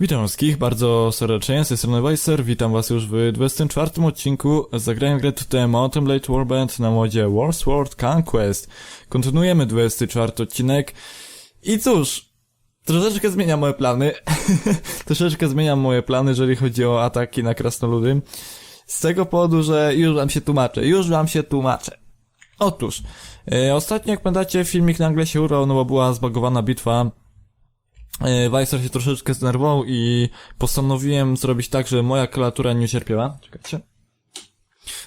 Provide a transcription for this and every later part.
Witam wszystkich bardzo serdecznie, z tej strony Weiser, witam was już w 24 odcinku zagrania gry tutaj Mountain Blade Warband na modzie Warsword Conquest. Kontynuujemy 24 odcinek i cóż, troszeczkę zmieniam moje plany, troszeczkę zmieniam moje plany, jeżeli chodzi o ataki na krasnoludy. Z tego powodu, że już wam się tłumaczę, już wam się tłumaczę. Otóż, e, ostatnio jak pamiętacie filmik nagle się urwał, no bo była zbagowana bitwa E, Weiser się troszeczkę zdenerwował i postanowiłem zrobić tak, że moja klawiatura nie ucierpiała. Czekajcie.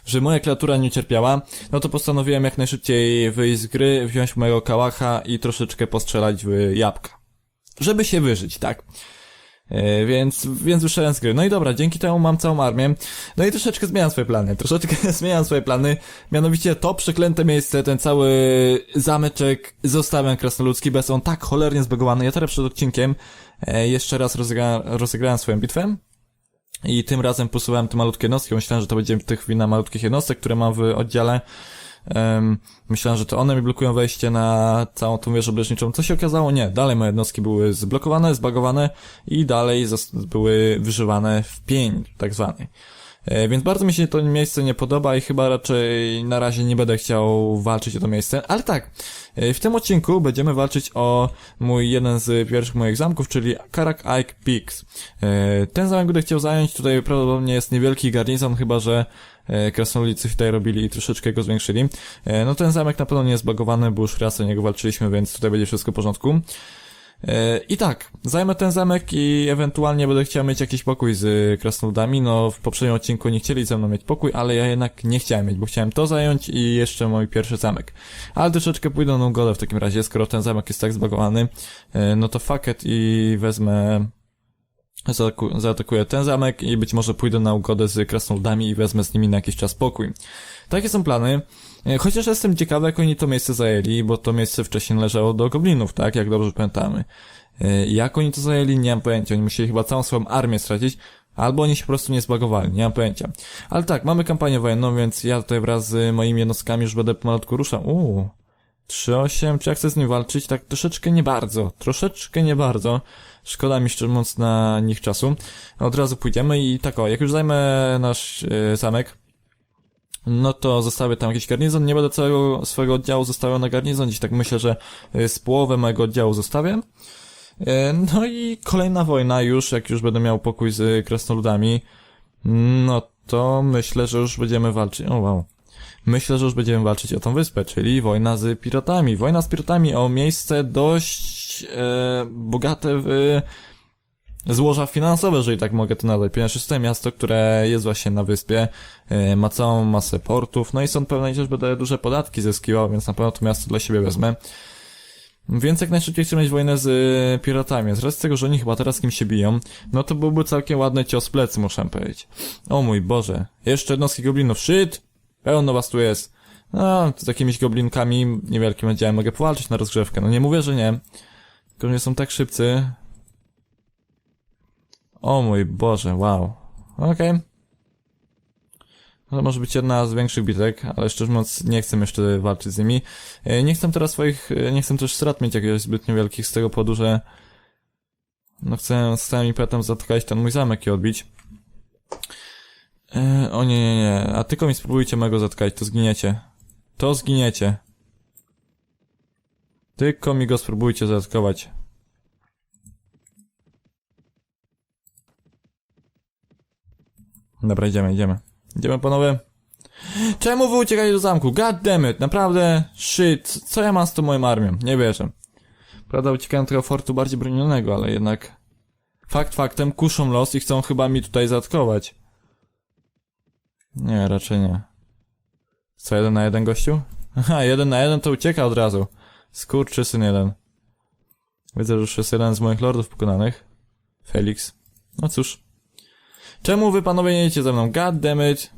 Że moja klawiatura nie ucierpiała, no to postanowiłem jak najszybciej wyjść z gry, wziąć mojego kałacha i troszeczkę postrzelać w jabłka. Żeby się wyżyć, tak. E, więc, więc wyszedłem z gry. No i dobra, dzięki temu mam całą armię. No i troszeczkę zmieniam swoje plany. Troszeczkę zmieniam swoje plany. Mianowicie to przeklęte miejsce, ten cały zameczek zostawiam krasnoludzki, bez on tak cholernie zbagowany. Ja teraz przed odcinkiem e, jeszcze raz rozegra, rozegrałem swoją bitwę. I tym razem posuwałem te malutkie jednostki. Myślałem, że to będzie tych wina malutkich jednostek, które mam w oddziale. Myślałem, że to one mi blokują wejście na całą tą wieżę obręczniczą. Co się okazało? Nie. Dalej moje jednostki były zblokowane, zbagowane i dalej były wyżywane w pień, tak zwany. E, więc bardzo mi się to miejsce nie podoba i chyba raczej na razie nie będę chciał walczyć o to miejsce. Ale tak, e, w tym odcinku będziemy walczyć o mój jeden z pierwszych moich zamków, czyli Karak Ike Peaks. E, ten zamek będę chciał zająć, tutaj prawdopodobnie jest niewielki garnizon, chyba że krasnoludzicy tutaj robili i troszeczkę go zwiększyli. No ten zamek na pewno nie jest zbagowany, bo już raz o niego walczyliśmy, więc tutaj będzie wszystko w porządku. E, I tak, zajmę ten zamek i ewentualnie będę chciał mieć jakiś pokój z krasnoludami. No, w poprzednim odcinku nie chcieli ze mną mieć pokój, ale ja jednak nie chciałem mieć, bo chciałem to zająć i jeszcze mój pierwszy zamek. Ale troszeczkę pójdę na ugodę w takim razie, skoro ten zamek jest tak zbagowany, e, no to fuck it i wezmę zaataku- zaatakuję ten zamek i być może pójdę na ugodę z krasnoludami i wezmę z nimi na jakiś czas pokój. Takie są plany. E, Chociaż jestem ciekawy, jak oni to miejsce zajęli, bo to miejsce wcześniej należało do goblinów, tak? Jak dobrze pamiętamy. E, Jak oni to zajęli, nie mam pojęcia. Oni musieli chyba całą swoją armię stracić, albo oni się po prostu nie zbagowali, nie mam pojęcia. Ale tak, mamy kampanię wojenną, więc ja tutaj wraz z moimi jednostkami już będę pomalutku ruszał. Uuu. 3-8, czy ja chcę z nim walczyć? Tak troszeczkę nie bardzo. Troszeczkę nie bardzo. Szkoda mi szczerze mówiąc na nich czasu. Od razu pójdziemy i tak o, jak już zajmę nasz e, zamek, no to zostawię tam jakiś garnizon. Nie będę całego swojego oddziału zostawiał na garnizon. Dziś tak myślę, że e, z połowę mojego oddziału zostawię. E, No i kolejna wojna już, jak już będę miał pokój z krasnoludami, no to myślę, że już będziemy walczyć. O wow. Myślę, że już będziemy walczyć o tą wyspę, czyli wojna z piratami. Wojna z piratami o miejsce dość e, bogate w złoża finansowe, jeżeli tak mogę to nazwać, ponieważ jest to miasto, które jest właśnie na wyspie, e, ma całą masę portów, no i są pewne, że będę duże podatki zyskiwał, więc na pewno to miasto dla siebie wezmę. Więc jak najszybciej chcę mieć wojnę z e, piratami. Z tego, że oni chyba teraz kim się biją, no to byłby całkiem ładny cios plecy, muszę powiedzieć. O mój Boże. Jeszcze jednostki goblinów. Shit! Pełno was tu jest. No, z jakimiś goblinkami niewielkim oddziałem mogę powalczyć na rozgrzewkę. No nie mówię, że nie. Tylko, że nie są tak szybcy. O mój Boże, wow. Okej. No to może być jedna z większych bitek, ale szczerze mówiąc nie chcę jeszcze walczyć z nimi. E, Nie chcę teraz swoich, e, nie chcę też strat mieć jakiegoś zbytnio wielkich z tego powodu, że no chcę z całym impetem zatkać ten mój zamek i odbić. E, o nie, nie, nie, a tylko mi spróbujcie mego zatkać, to zginiecie. To zginiecie. Tylko mi go spróbujcie zatkować. Dobra, idziemy, idziemy. Idziemy panowie. Czemu wy uciekacie do zamku? God damn it, naprawdę, shit, co ja mam z tą moją armią? Nie wierzę. Prawda, uciekają tego fortu bardziej bronionego, ale jednak... Fakt faktem, kuszą los i chcą chyba mi tutaj zatkować. Nie, raczej nie. Co, jeden na jeden gościu? Aha, jeden na jeden to ucieka od razu. Skurczy syn jeden. Widzę, że już jest jeden z moich lordów pokonanych. Felix. No cóż. Czemu wy panowie nie jedziecie ze mną? God damn it.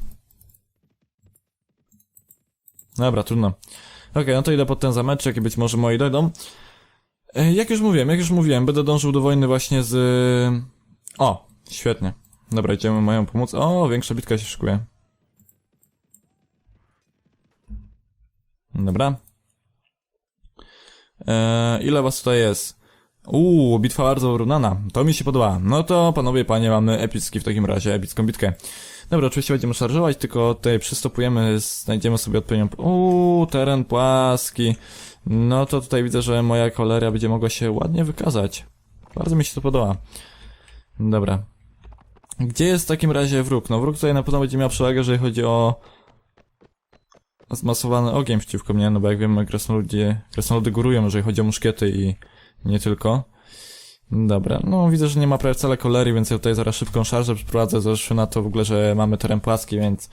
Dobra, trudno. Okej, no to idę pod ten zameczek i być może moi dojdą. E, Jak już mówiłem, jak już mówiłem, będę dążył do wojny właśnie z... O, świetnie. Dobra, idziemy mają pomóc. O, większa bitka się szykuje. Dobra. E, ile was tutaj jest? Uuu, bitwa bardzo wyrównana. To mi się podoba. No to, panowie, panie, mamy epicki w takim razie, epicką bitkę. Dobra, oczywiście będziemy szarżować, tylko tutaj przystopujemy, znajdziemy sobie odpowiednią... Uuu, teren płaski. No to tutaj widzę, że moja koleria będzie mogła się ładnie wykazać. Bardzo mi się to podoba. Dobra. Gdzie jest w takim razie wróg? No wróg tutaj na pewno będzie miał przewagę, jeżeli chodzi o zmasowany ogień przeciwko mnie, no bo jak wiemy, krasnoludzie, krasnoludy górują, jeżeli chodzi o muszkiety i nie tylko. Dobra, no widzę, że nie ma prawie wcale kolerii, więc ja tutaj zaraz szybką szarżę przeprowadzę, zresztą na to w ogóle, że mamy teren płaski, więc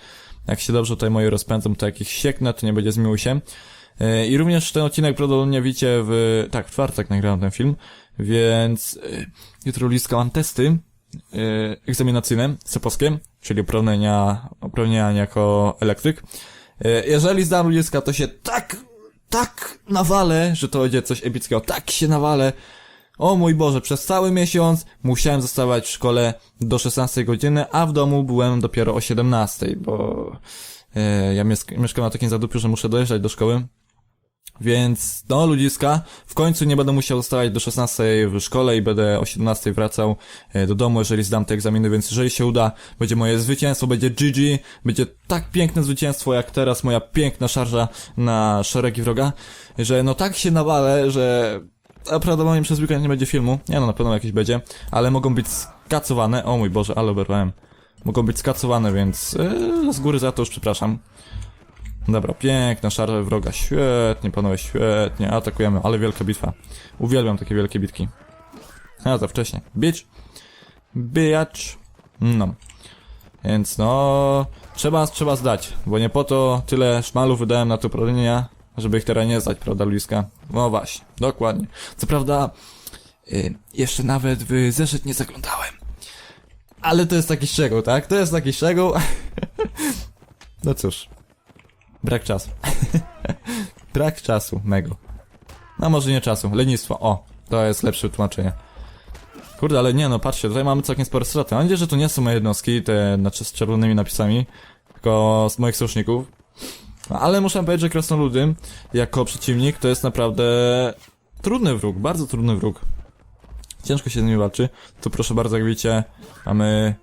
jak się dobrze tutaj moje rozpędzą, to jakiś sieknę, to nie będzie zmiłuj się. Yy, I również ten odcinek prawdopodobnie widzicie w... tak, w czwartek nagrałem ten film, więc yy, jutro liska mam testy yy, egzaminacyjne, sepowskie, czyli uprawnienia, uprawnienia jako elektryk. Jeżeli zdam ludziska, to się tak, tak nawalę, że to będzie coś epickiego, tak się nawalę, o mój Boże, przez cały miesiąc musiałem zostawać w szkole do 16 godziny, a w domu byłem dopiero o 17, bo e, ja mies- mieszkam na takim zadupiu, że muszę dojeżdżać do szkoły. Więc, no ludziska, w końcu nie będę musiał zostawać do 16 w szkole i będę o 17 wracał e, do domu, jeżeli zdam te egzaminy, więc jeżeli się uda, będzie moje zwycięstwo, będzie GG, będzie tak piękne zwycięstwo, jak teraz moja piękna szarża na szeregi wroga, że no tak się nawalę, że prawdopodobnie przez weekend nie będzie filmu. Nie no, na pewno jakieś będzie. Ale mogą być skacowane. O mój Boże, ale oberwałem. Mogą być skacowane, więc yy, z góry za to już przepraszam. Dobra, piękna szarża wroga. Świetnie, panowie, świetnie. Atakujemy, ale wielka bitwa. Uwielbiam takie wielkie bitki. A, za wcześnie. Bitch. Bitch. No. Więc no... Trzeba, trzeba zdać, bo nie po to tyle szmalów wydałem na te uprawnienia, żeby ich teraz nie zdać, prawda, Luiska? No właśnie, dokładnie. Co prawda, y, jeszcze nawet w zeszyt nie zaglądałem. Ale to jest taki szczegół, tak? To jest taki szczegół. no cóż. Brak czasu. Brak czasu, mego. No może nie czasu, lenistwo. O, to jest lepsze tłumaczenie. Kurde, ale nie no, patrzcie, tutaj mamy całkiem spore straty. Mam nadzieję, że to nie są moje jednostki, te znaczy z czerwonymi napisami, tylko z moich sojuszników. No, ale muszę powiedzieć, że krasnoludy, jako przeciwnik, to jest naprawdę trudny wróg, bardzo trudny wróg. Ciężko się z nimi walczy. Tu proszę bardzo, jak widzicie, mamy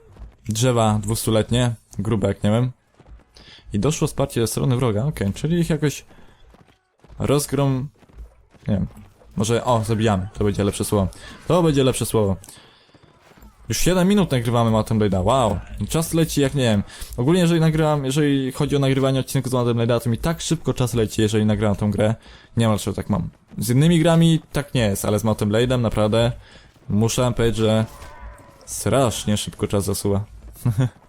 drzewa dwustuletnie, grube jak nie wiem. I doszło wsparcie ze strony wroga, okej, czyli ich jakoś rozgrom... Nie wiem, może, o, zabijamy, to będzie lepsze słowo. To będzie lepsze słowo. Już 7 minut nagrywamy Mountain Blade'a, wow. Czas leci jak nie wiem. Ogólnie jeżeli nagrywam, jeżeli chodzi o nagrywanie odcinków z Mountain Blade'a, to mi tak szybko czas leci, jeżeli nagrywam tą grę. Nie dlaczego tak mam. Z innymi grami tak nie jest, ale z Mountain Blade'em naprawdę muszę powiedzieć, że strasznie szybko czas zasuwa.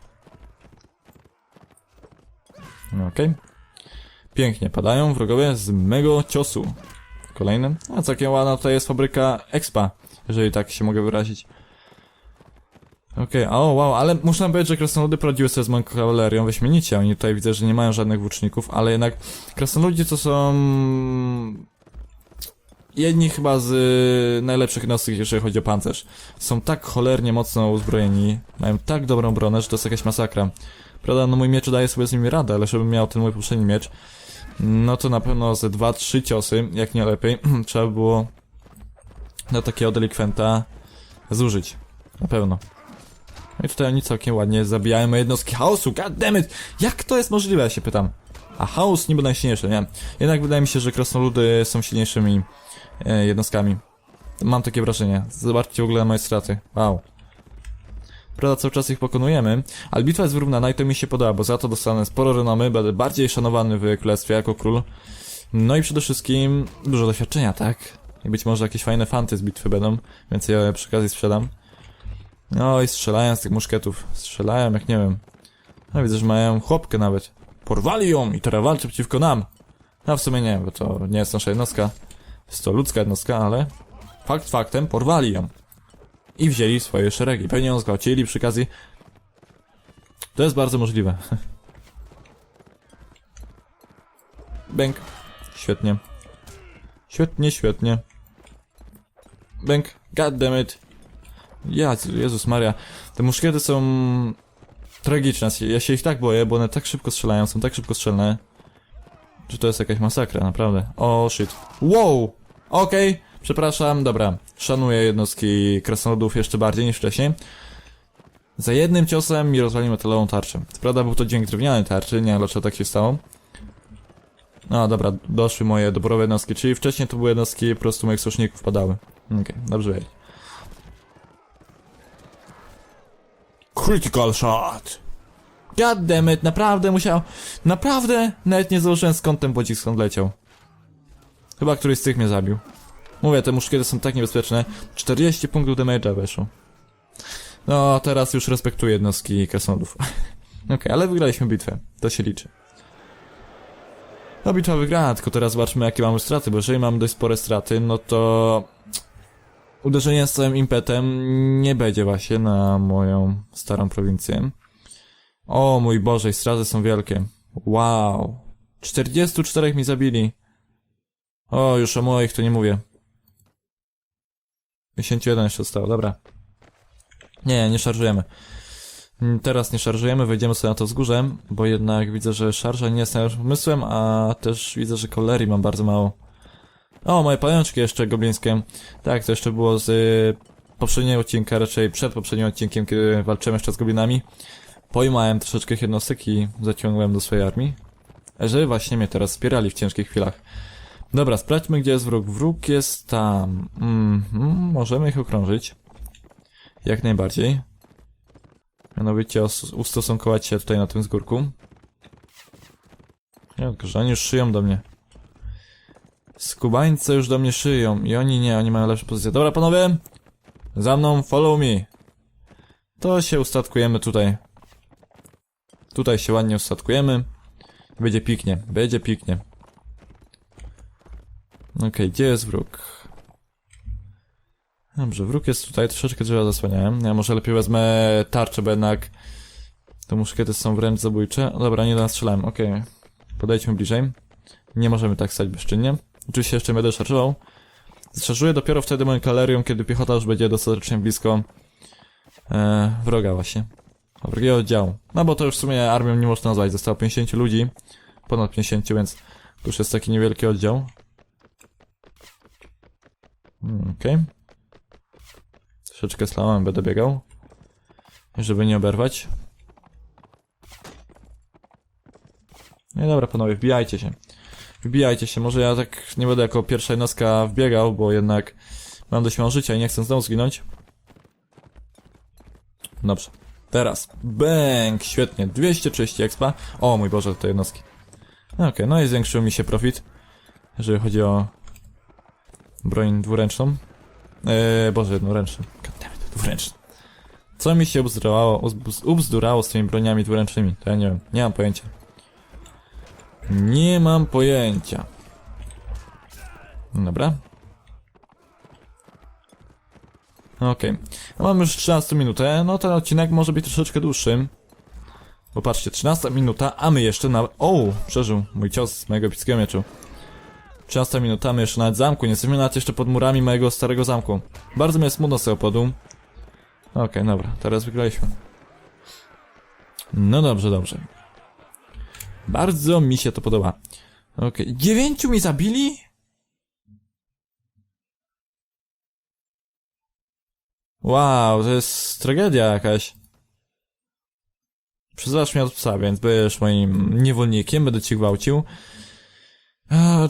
Okej. Pięknie padają wrogowie z mego ciosu. Kolejnym. A całkiem ładna tutaj jest fabryka Expa, jeżeli tak się mogę wyrazić. Okej, o wow, ale muszę wam powiedzieć, że krasnoludy poradziły sobie z moją kawalerią wyśmienicie. Oni tutaj widzę, że nie mają żadnych włóczników, ale jednak krasnoludzi to są... Jedni chyba z najlepszych jednostek, jeżeli chodzi o pancerz. Są tak cholernie mocno uzbrojeni, mają tak dobrą obronę, że to jest jakaś masakra. Prawda, no mój miecz daje sobie z nimi radę, ale żebym miał ten mój poprzedni miecz, no to na pewno ze 2-3 ciosy, jak nie lepiej, trzeba by było na takiego delikwenta zużyć. Na pewno. No i tutaj oni całkiem ładnie zabijają jednostki chaosu, goddammit! Jak to jest możliwe, ja się pytam. A chaos niby najsilniejszy, nie? Jednak wydaje mi się, że krasnoludy są silniejszymi e, jednostkami. Mam takie wrażenie. Zobaczcie w ogóle moje straty. Wow. Prawda, cały czas ich pokonujemy, ale bitwa jest wyrównana i to mi się podoba, bo za to dostanę sporo renomy, będę bardziej szanowany w królestwie jako król. No i przede wszystkim dużo doświadczenia, tak? I być może jakieś fajne fanty z bitwy będą, więc ja przy okazji sprzedam. No i strzelają z tych muszkietów. Strzelają jak nie wiem. No widzę, że mają chłopkę nawet. Porwali ją i teraz walczy przeciwko nam. No w sumie nie, bo to nie jest nasza jednostka. Jest to ludzka jednostka, ale... Fakt faktem, porwali ją. I wzięli swoje szeregi. Pewnie ją zgwałcili przy okazji. To jest bardzo możliwe. Bęk. Świetnie. Świetnie, świetnie. Bęk. God damn it. Ja, Jezus Maria. Te muszkiety są tragiczne. Ja się ich tak boję, bo one tak szybko strzelają, są tak szybko strzelne. Że to jest jakaś masakra, naprawdę. O, shit. Wow! Okej, Przepraszam, dobra. Szanuję jednostki krasnoludów jeszcze bardziej niż wcześniej. Za jednym ciosem mi rozwali metalową tarczę. Co prawda był to dźwięk drewnianej tarczy, nie wiem dlaczego tak się stało. No dobra, doszły moje doborowe jednostki, czyli wcześniej to były jednostki po prostu moich sojuszników padały. Okej, dobrze wiedzieć. Critical shot! God damn it, naprawdę musiał... Naprawdę? Nawet nie założyłem skąd ten pocisk skąd leciał. Chyba któryś z tych mnie zabił. Mówię, te muszkiety są tak niebezpieczne. 40 punktów damage'a weszło. No, teraz już respektuję jednostki krasnoludów. Okej, ale wygraliśmy bitwę. To się liczy. No, bitwa wygrana, tylko teraz zobaczmy jakie mamy straty, bo jeżeli mamy dość spore straty, no to... Uderzenie z całym impetem nie będzie właśnie na moją starą prowincję. O mój Boże, straty są wielkie. Wow. 44 mi zabili. O, już o moich to nie mówię. 51 jeszcze zostało, dobra. Nie, nie szarżujemy. Mm, Teraz nie szarżujemy, wejdziemy sobie na to wzgórze, bo jednak widzę, że szarża nie jest najlepszym pomysłem, a też widzę, że kolerii mam bardzo mało. O, moje pajączki jeszcze goblińskie. Tak, to jeszcze było z y, poprzedniego odcinka, raczej przed poprzednim odcinkiem, kiedy walczyłem jeszcze z goblinami. Pojmałem troszeczkę jednostek i zaciągłem do swojej armii. Żeby właśnie mnie teraz wspierali w ciężkich chwilach. Dobra, sprawdźmy gdzie jest wróg. Wróg jest tam. Mhm, możemy ich okrążyć. Jak najbardziej. Mianowicie os- ustosunkować się tutaj na tym zgórku. Nie, że oni już szyją do mnie. Skubańcy już do mnie szyją i oni nie, oni mają lepszą pozycję. Dobra panowie, za mną, follow me. To się ustatkujemy tutaj. Tutaj się ładnie ustatkujemy. Będzie piknie, będzie piknie. Okej, gdzie jest wróg? Dobrze, wróg jest tutaj, troszeczkę drzewa zasłaniałem. Ja może lepiej wezmę tarczę, bo jednak te muszkiety są wręcz zabójcze. Dobra, nie nastrzelałem, okej. Podejdźmy bliżej. Nie możemy tak stać bezczynnie. Oczywiście jeszcze będę szarżował. Zszarżuję dopiero wtedy moją kalerią, kiedy piechota już będzie dostatecznie blisko e, wroga właśnie. Wrogiego oddziału. No bo to już w sumie armią nie można nazwać. Zostało 50 ludzi. Ponad 50, więc to już jest taki niewielki oddział. Okej. Troszeczkę slamem będę biegał. Żeby nie oberwać. No dobra panowie, wbijajcie się. Wbijajcie się, może ja tak nie będę jako pierwsza jednostka wbiegał, bo jednak mam dość mało życia i nie chcę znowu zginąć. Dobrze. Teraz. Bęk! Świetnie. 230 expa. O mój Boże, te jednostki. Okej, no i zwiększył mi się profit. Jeżeli chodzi o broń dwuręczną. Eee, Boże, jednoręczną. Goddammit, dwuręczną. Co mi się ubzdurało, ubzdurało z tymi broniami dwuręcznymi? To ja nie wiem. Nie mam pojęcia. Nie mam pojęcia. Dobra. Okej. No Mam już 13 minutę, no ten odcinek może być troszeczkę dłuższy. Bo patrzcie, 13 minuta, a my jeszcze na... O, przeżył mój cios z mojego epickiego mieczu. 13 minuta, my jeszcze nawet zamku, nie jesteśmy nawet jeszcze pod murami mojego starego zamku. Bardzo mnie smutno z tego podu. Okej, dobra, teraz wygraliśmy. No dobrze, dobrze. Bardzo mi się to podoba. Okej, dziewięciu mi zabili? Wow, to jest tragedia jakaś. Przyzywasz mnie od psa, więc będziesz moim niewolnikiem, będę cię gwałcił.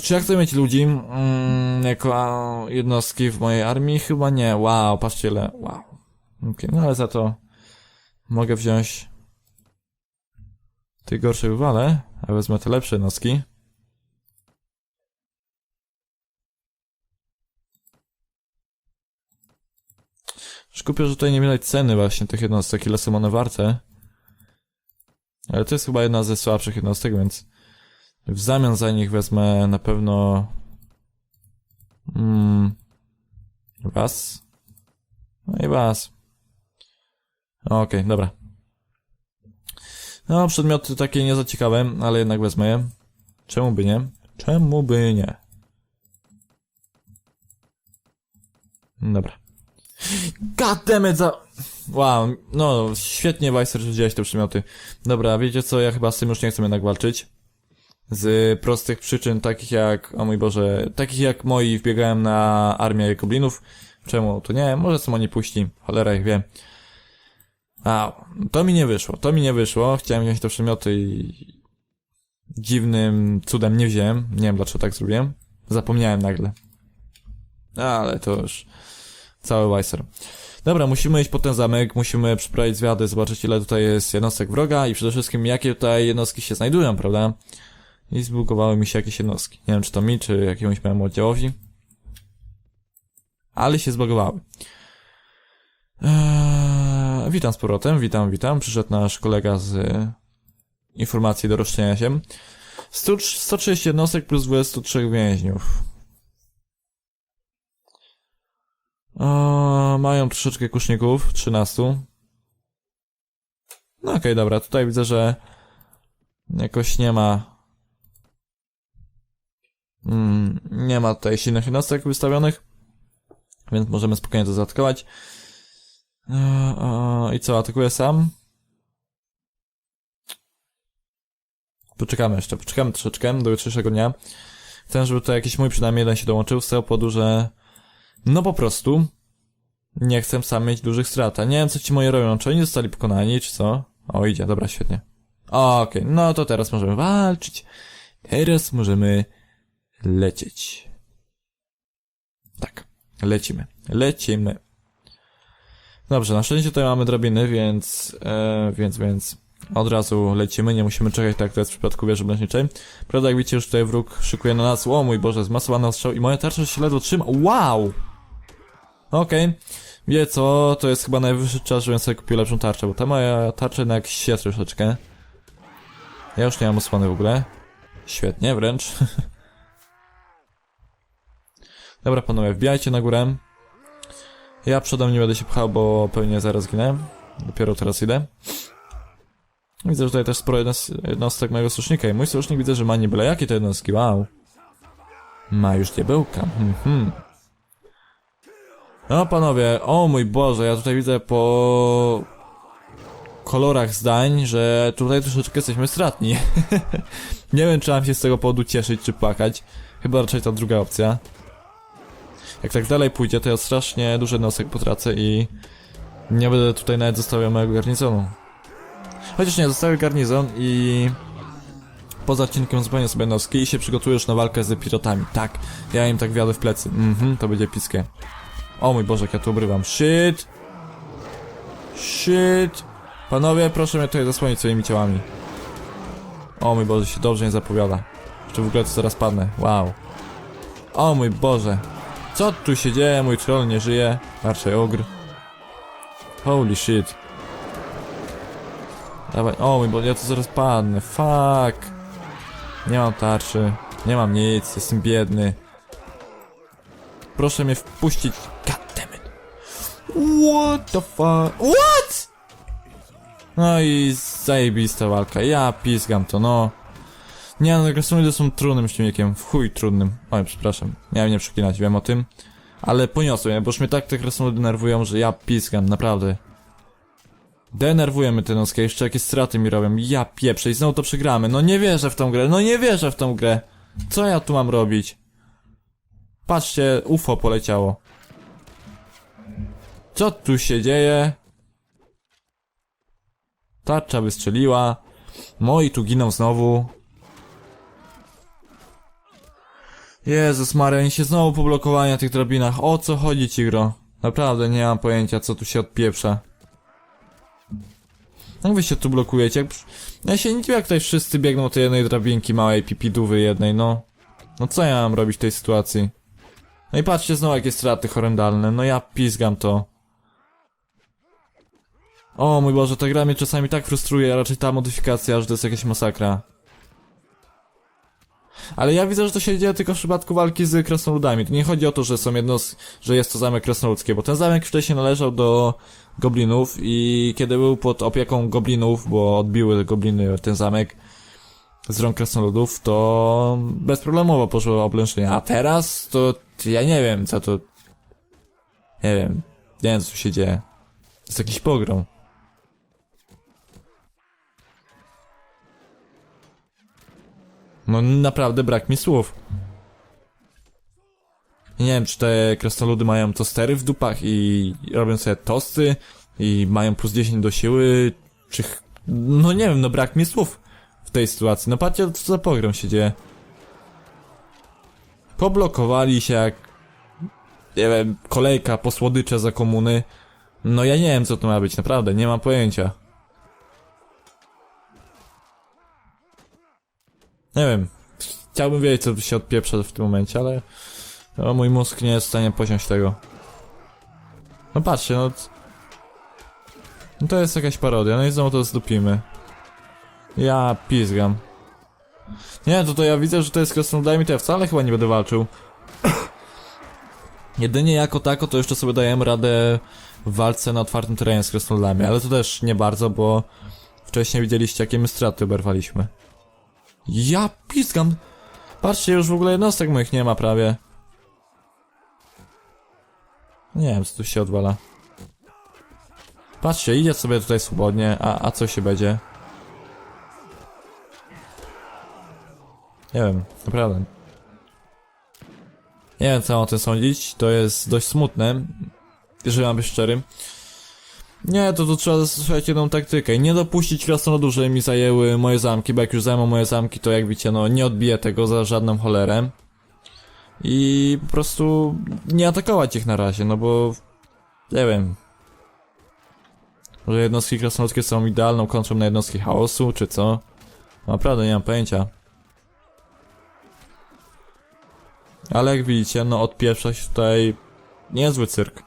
Czy ja chcę mieć ludzi mm, jako jednostki w mojej armii? Chyba nie. Wow, patrzcie ile. Wow. Okej, no ale za to mogę wziąć tych gorszych wywalę, a wezmę te lepsze jednostki. Szkupię, że tutaj nie widać ceny właśnie tych jednostek, ile są one warte. Ale to jest chyba jedna ze słabszych jednostek, więc w zamian za nich wezmę na pewno... Mm, was. No i was. Okej, dobra. No, przedmioty takie nie za ciekawe, ale jednak wezmę je. Czemu by nie? Czemu by nie? Dobra. Goddammit za... Wow, no, świetnie Weiser, że wziąłeś te przedmioty. Dobra, wiecie co, ja chyba z tym już nie chcę jednak walczyć. Z prostych przyczyn, takich jak, o mój Boże, takich jak moi wbiegałem na armię goblinów. Czemu? To nie, może samo nie puści. Cholera ich wie. A, to mi nie wyszło, to mi nie wyszło. Chciałem wziąć te przymioty i dziwnym cudem nie wziąłem. Nie wiem dlaczego tak zrobiłem. Zapomniałem nagle. Ale to już cały Weiser. Dobra, musimy iść po ten zamek, musimy przeprowadzić zwiady, zobaczyć ile tutaj jest jednostek wroga i przede wszystkim jakie tutaj jednostki się znajdują, prawda? I zbugowały mi się jakieś jednostki. Nie wiem czy to mi, czy jakiemuś mojemu oddziałowi. Ale się zbugowały. Eee, witam z powrotem, witam, witam. Przyszedł nasz kolega z informacji do rozszczelnienia się. 100, 130 jednostek plus 23 więźniów. O, mają troszeczkę kuszników, 13. No okej, okay, dobra, tutaj widzę, że jakoś nie ma mm, nie ma tutaj silnych jednostek wystawionych, więc możemy spokojnie to zaatakować. E, e, I co, atakuje sam? Poczekamy jeszcze, poczekamy troszeczkę do jutrzejszego dnia. Chcę, żeby tutaj jakiś mój przynajmniej jeden się dołączył z tego powodu, że no po prostu nie chcę sam mieć dużych strat. Nie wiem, co ci moi robią. Czy oni zostali pokonani, czy co? O, idzie, dobra, świetnie. Okej, okay, no to teraz możemy walczyć. Teraz możemy lecieć. Tak, lecimy. Lecimy. Dobrze, na szczęście tutaj mamy drabiny, więc, e, więc, więc od razu lecimy, nie musimy czekać tak to jest w przypadku wieży blędniczej. Prawda, jak widzicie, już tutaj wróg szykuje na nas. O mój Boże, zmasowany ostrzał i moja tarcza się ledwo trzyma. Wow! Okej. Okay. Wie co, to jest chyba najwyższy czas, żebym sobie kupił lepszą tarczę, bo ta moja tarcza jednak się troszeczkę. Ja już nie mam osłony w ogóle. Świetnie, wręcz. Dobra panowie, wbijajcie na górę. Ja przodem nie będę się pchał, bo pewnie zaraz ginę. Dopiero teraz idę. Widzę, że tutaj też sporo jednostek mojego sojusznika i mój sojusznik widzę, że ma nie byle jakie te jednostki, wow. Ma już diabełka, mhm. Hmm. No panowie, o mój Boże, ja tutaj widzę po kolorach zdań, że tutaj troszeczkę jesteśmy stratni. nie wiem, czy mam się z tego powodu cieszyć, czy płakać. Chyba raczej ta druga opcja. Jak tak dalej pójdzie, to ja strasznie duży nosek potracę i nie będę tutaj nawet zostawiał mojego garnizonu. Chociaż nie, zostawię garnizon i poza odcinkiem zupełnie sobie noski i się przygotujesz na walkę z pilotami. Tak, ja im tak wiadę w plecy. Mhm, to będzie piskie. O mój Boże, jak ja tu obrywam. Shit! Shit! Panowie, proszę mnie tutaj zasłonić swoimi ciałami. O mój Boże, się dobrze nie zapowiada. Jeszcze w ogóle to zaraz padnę. Wow. O mój Boże. Co tu się dzieje? Mój troll nie żyje. Raczej ogr. Holy shit. Dawaj. O mój Boże, ja tu zaraz padnę. Fuck. Nie mam tarczy. Nie mam nic. Jestem biedny. Proszę mnie wpuścić. Goddammit. What the fuck? What? No i zajebista walka. Ja pizgam to, no. Nie, no krasnoludy są trudnym silnikiem. W chuj trudnym. Oj, przepraszam. Miałem nie przeklinać, wiem o tym. Ale poniosłem, bo już mnie tak te krasnoludy denerwują, że ja pizgam, naprawdę. Denerwują mnie te noskie, jeszcze jakieś straty mi robią. Ja pieprzę i znowu to przegramy. No nie wierzę w tą grę, no nie wierzę w tą grę. Co ja tu mam robić? Patrzcie, UFO poleciało. Co tu się dzieje? Tarcza wystrzeliła. Moi tu giną znowu. Jezus Maria, oni się znowu poblokowali na tych drabinach. O co chodzi ci gro? Naprawdę nie mam pojęcia, co tu się odpieprza. Jak wy się tu blokujecie? Jak... Ja się nie dziwię, jak tutaj wszyscy biegną tej jednej drabinki małej pipidówy jednej, no. No co ja mam robić w tej sytuacji? No i patrzcie znowu jakie straty horrendalne, no ja pizgam to. O mój Boże, ta gra mnie czasami tak frustruje, a raczej ta modyfikacja, że to jest jakaś masakra. Ale ja widzę, że to się dzieje tylko w przypadku walki z krasnoludami. To nie chodzi o to, że są jedno, że jest to zamek krasnoludzki, bo ten zamek wcześniej należał do goblinów i kiedy był pod opieką goblinów, bo odbiły gobliny ten zamek z rąk krasnoludów, to bezproblemowo poszło oblężenie. A teraz to ja nie wiem, co to... Nie wiem. Nie wiem, co się dzieje. Jest jakiś pogrom. No naprawdę brak mi słów. Nie wiem, czy te krasnoludy mają tostery w dupach i robią sobie tosty i mają plus 10 do siły, czy... No nie wiem, no brak mi słów w tej sytuacji. No patrzcie, co za pogrom się dzieje. Poblokowali się jak... Nie wiem, kolejka po słodycze za komuny. No ja nie wiem, co to ma być, naprawdę, nie mam pojęcia. Nie wiem. Chciałbym wiedzieć, co się odpieprza w tym momencie, ale... No, mój mózg nie jest w stanie posiąść tego. No patrzcie, no... No to jest jakaś parodia, no i znowu to zdupimy. Ja pizgam. Nie, to to ja widzę, że to jest krasnoludami, to ja wcale chyba nie będę walczył. Jedynie jako tako to jeszcze sobie dajemy radę w walce na otwartym terenie z krasnoludami, ale to też nie bardzo, bo wcześniej widzieliście jakie my straty oberwaliśmy. Ja pizgam! Patrzcie, już w ogóle jednostek moich nie ma prawie. Nie wiem, co tu się odwala. Patrzcie, idzie sobie tutaj swobodnie, a, a co się będzie? Nie wiem, naprawdę. Nie wiem, co mam o tym sądzić, to jest dość smutne, jeżeli mam być szczerym. Nie, to tu trzeba zastosować jedną taktykę nie dopuścić krasnoludów, żeby mi zajęły moje zamki, bo jak już zajmą moje zamki, to jak widzicie, no nie odbiję tego za żadną cholerę. I po prostu nie atakować ich na razie, no bo nie wiem. Może jednostki krasnoludzkie są idealną kontrą na jednostki chaosu, czy co? Naprawdę nie mam pojęcia. Ale jak widzicie, no odpieprza się tutaj niezły cyrk.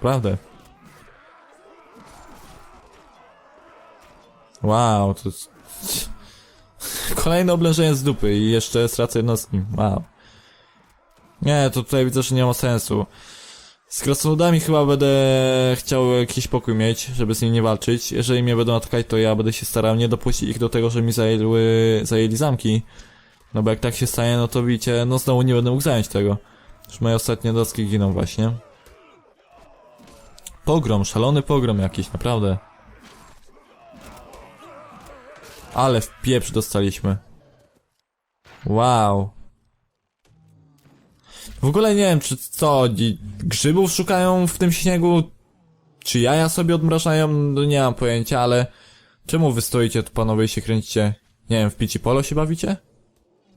Prawda. Wow, to jest... Kolejne oblężenie z dupy i jeszcze stracę jednostki. Wow. Nie, to tutaj widzę, że nie ma sensu. Z krasnoludami chyba będę chciał jakiś pokój mieć, żeby z nimi nie walczyć. Jeżeli mnie będą atakać, to ja będę się starał nie dopuścić ich do tego, że mi zajęły, zajęli zamki. No bo jak tak się stanie, no to widzicie, no znowu nie będę mógł zająć tego. Już moje ostatnie jednostki giną właśnie. Pogrom, szalony pogrom jakiś, naprawdę. Ale w pieprz dostaliśmy. Wow. W ogóle nie wiem, czy co, grzybów szukają w tym śniegu? Czy jaja sobie odmrażają? No nie mam pojęcia, ale... Czemu wy stoicie tu panowie i się kręcicie? Nie wiem, w pici polo się bawicie?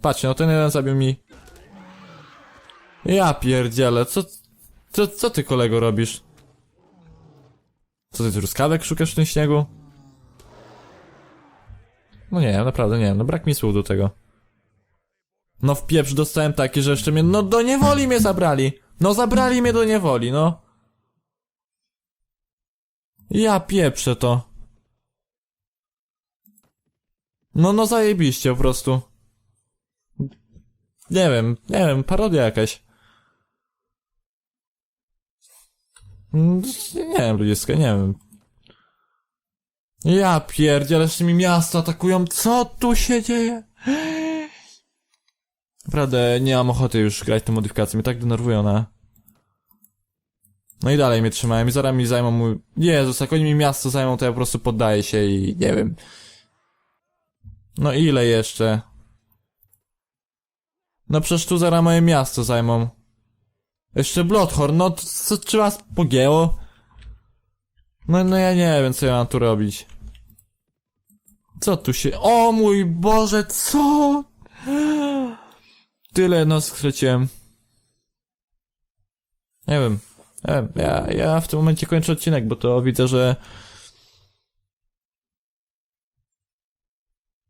Patrzcie, no ten jeden zabił mi... Ja pierdzielę, co... Co, co ty kolego robisz? Co ty truskawek szukasz w tym śniegu? No nie wiem, naprawdę nie wiem, no brak mi słów do tego. No w pieprz dostałem taki, że jeszcze mnie, no do niewoli mnie zabrali. No zabrali mnie do niewoli, no. Ja pieprzę to. No, no zajebiście po prostu. Nie wiem, nie wiem, parodia jakaś. Mm, Nie wiem, ludziska, nie wiem. Ja pierdzielę, jeszcze mi miasto atakują, co tu się dzieje? Naprawdę nie mam ochoty już grać tę modyfikację, mnie tak denerwują na... No i dalej mnie trzymają i zaraz mi zajmą mój... Jezus, jak oni mi miasto zajmą, to ja po prostu poddaję się i nie wiem. No ile jeszcze? No przecież tu zaraz moje miasto zajmą. Jeszcze Bloodhorn, no to co, was pogięło? No, no ja nie wiem, co ja mam tu robić. Co tu się... O mój Boże, co? Tyle. Nie wiem. Nie wiem. Ja, ja w tym momencie kończę odcinek, bo to widzę, że...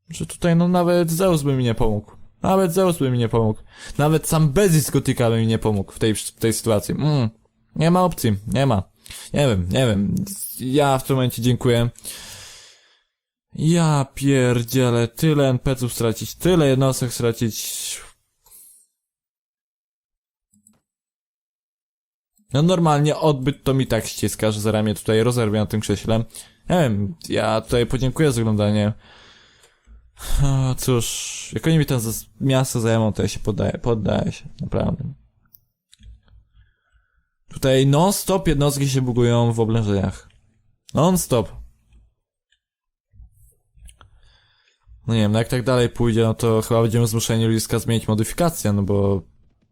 Że tutaj no nawet Zeus by mi nie pomógł. Nawet Zeus by mi nie pomógł. Nawet sam Bezis Gotika by mi nie pomógł w tej, w tej sytuacji. Mm. Nie ma opcji. Nie ma. Nie wiem, nie wiem. Ja w tym momencie dziękuję. Ja pierdzielę, tyle NPC-ów stracić, tyle jednostek stracić. No normalnie odbyt to mi tak ściska, że zaraz mnie tutaj rozerwie na tym krześle. Nie wiem, ja tutaj podziękuję za oglądanie. Cóż, jak oni mi to miasto zajmą, to ja się poddaję, poddaję się, naprawdę. Tutaj non-stop jednostki się bugują w oblężeniach. Non-stop. No nie wiem, no jak tak dalej pójdzie, no to chyba będziemy zmuszeni Luiska zmienić modyfikację, no bo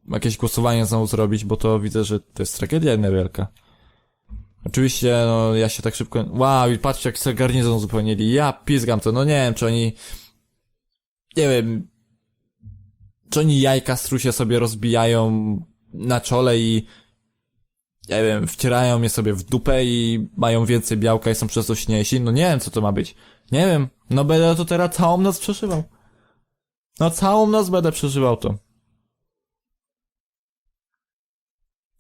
jakieś głosowanie znowu zrobić, bo to widzę, że to jest tragedia jedna wielka. Oczywiście, no ja się tak szybko... Wow, i patrzcie jak sobie garnizon uzupełnili. Ja pizgam to, no nie wiem, czy oni... Nie wiem... Czy oni jajka strusie sobie rozbijają na czole i... Nie wiem, wcierają je sobie w dupę i mają więcej białka i są przez to śniejsi. No nie wiem, co to ma być. Nie wiem. No będę to teraz całą noc przeżywał. No całą noc będę przeżywał to.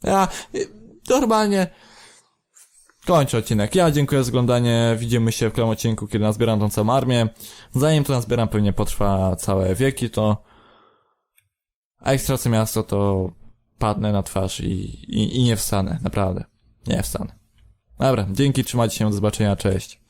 Ja normalnie kończę odcinek. Ja dziękuję za oglądanie. Widzimy się w kolejnym odcinku, kiedy nazbieram tą całą armię. Zanim to nazbieram, pewnie potrwa całe wieki, to a jak stracę miasto, to padnę na twarz i, i, i nie wstanę. Naprawdę. Nie wstanę. Dobra, dzięki, trzymajcie się, do zobaczenia, cześć.